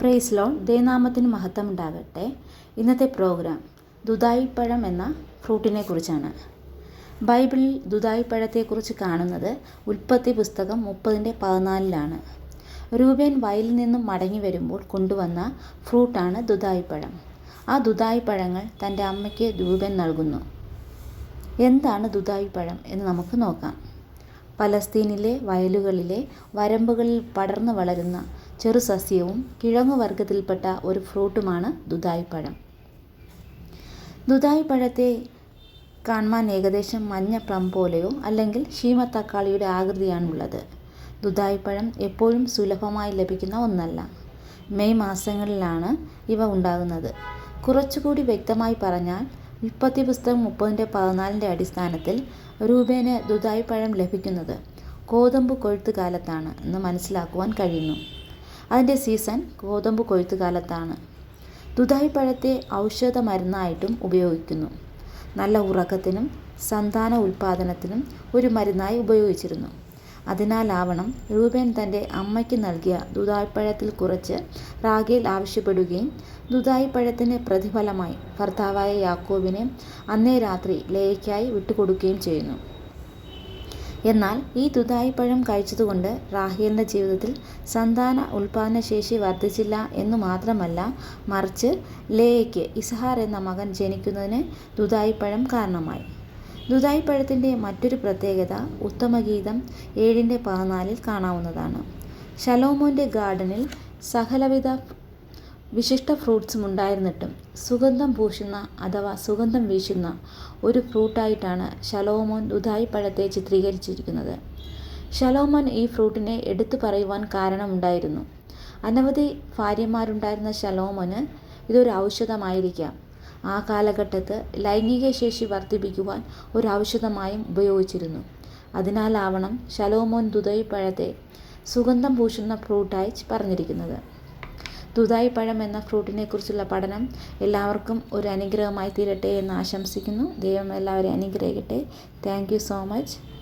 Price loan ദൈവനാമത്തിന് മഹത്വം ഉണ്ടാകട്ടെ ഇന്നത്തെ പ്രോഗ്രാം ദുദായിപ്പഴം എന്ന ഫ്രൂട്ടിനെ കുറിച്ചാണ്. ബൈബിളിൽ ദുദായിപ്പഴത്തെക്കുറിച്ച് കാണുന്നത് ഉൽപ്പത്തി പുസ്തകം മുപ്പതിന്റെ പതിനാലിലാണ്. രൂപേൻ വയലിൽ നിന്നും മടങ്ങി വരുമ്പോൾ കൊണ്ടുവന്ന ഫ്രൂട്ടാണ് ദുദായിപ്പഴം ആ ദുദായിപ്പഴങ്ങൾ തന്റെ അമ്മയ്ക്ക് രൂപൻ നൽകുന്നു. എന്താണ് ദുദായിപ്പഴം എന്ന് നമുക്ക് നോക്കാം. പലസ്തീനിലെ വയലുകളിലെ വരമ്പുകളിൽ പടർന്നു വളരുന്ന ചെറുസസ്യവും കിഴങ്ങുവർഗത്തിൽപ്പെട്ട ഒരു ഫ്രൂട്ടുമാണ് ദുദായിപ്പഴം ദുദായിപ്പഴത്തെ കാണുവാൻ ഏകദേശം മഞ്ഞ പ്ലം പോലെയോ അല്ലെങ്കിൽ ശീമത്തക്കാളിയുടെ ആകൃതിയാണുള്ളത്. ദുദായിപ്പഴം എപ്പോഴും സുലഭമായി ലഭിക്കുന്ന ഒന്നല്ല. മെയ് മാസങ്ങളിലാണ് ഇവ ഉണ്ടാകുന്നത്. കുറച്ചുകൂടി വ്യക്തമായി പറഞ്ഞാൽ ഉൽപ്പത്തി പുസ്തകം മുപ്പതിന്റെ പതിനാലിന്റെ അടിസ്ഥാനത്തിൽ രൂപേന് ദുദായിപ്പഴം ലഭിക്കുന്നത് ഗോതമ്പ് കൊഴുത്തുകാലത്താണ് എന്ന് മനസ്സിലാക്കുവാൻ കഴിയുന്നു. അതിന്റെ സീസൺ ഗോതമ്പ് കൊയ്ത്ത് കാലത്താണ് പഴത്തെ ഔഷധ മരുന്നായിട്ടും ഉപയോഗിക്കുന്നു. നല്ല ഉറക്കത്തിനും സന്താന ഉൽപ്പാദനത്തിനും ഒരു മരുന്നായി ഉപയോഗിച്ചിരുന്നു. അതിനാലാവണം രൂപേൻ തന്റെ അമ്മയ്ക്ക് നൽകിയ ദുധായിപ്പഴത്തിൽ കുറച്ച് റാഗേൽ ആവശ്യപ്പെടുകയും ദുധായിപ്പഴത്തിന് പ്രതിഫലമായി ഭർത്താവായ യാക്കോബിനെ അന്നേ രാത്രി ലേയ്ക്കായി വിട്ടുകൊടുക്കുകയും ചെയ്യുന്നു. എന്നാൽ ഈ ദുദായിപ്പഴം കഴിച്ചതുകൊണ്ട് റാഹേലിന്റെ ജീവിതത്തിൽ സന്താന ഉൽപാദനശേഷി വർദ്ധിച്ചില്ല എന്ന് മാത്രമല്ല മറിച്ച് ലേയയ്ക്ക് ഇസഹാർ എന്ന മകൻ ജനിക്കുന്നതിന് ദുദായിപ്പഴം കാരണമായി. ദുദായിപ്പഴത്തിന്റെ മറ്റൊരു പ്രത്യേകത ഉത്തമഗീതം ഏഴിന്റെ പതിനാലിൽ കാണാവുന്നതാണ്. ശലോമോന്റെ ഗാർഡനിൽ സകലവിധ വിശിഷ്ട ഫ്രൂട്ട്സും ഉണ്ടായിരുന്നിട്ടും സുഗന്ധം പൂശുന്ന അഥവാ സുഗന്ധം വീശുന്ന ഒരു ഫ്രൂട്ടായിട്ടാണ് ശലോമോൻ പഴത്തെ ചിത്രീകരിച്ചിരിക്കുന്നത്. ശലോമോൻ ഈ ഫ്രൂട്ടിനെ എടുത്തു പറയുവാൻ കാരണമുണ്ടായിരുന്നു. അനവധി ഭാര്യമാരുണ്ടായിരുന്ന ശലോമോന് ഇതൊരു ഔഷധമായിരിക്കാം. ആ കാലഘട്ടത്ത് ലൈംഗിക ശേഷി വർദ്ധിപ്പിക്കുവാൻ ഒരു ഔഷധമായും ഉപയോഗിച്ചിരുന്നു. അതിനാലാവണം ശലോമോൻ പഴത്തെ സുഗന്ധം പൂശുന്ന ഫ്രൂട്ടായി പറഞ്ഞിരിക്കുന്നത്. ദുദായിപ്പഴം എന്ന ഫ്രൂട്ടിനെക്കുറിച്ചുള്ള പഠനം എല്ലാവർക്കും ഒരു അനുഗ്രഹമായി തീരട്ടെ എന്ന് ആശംസിക്കുന്നു. ദൈവം എല്ലാവരെയും അനുഗ്രഹിക്കട്ടെ. Thank so much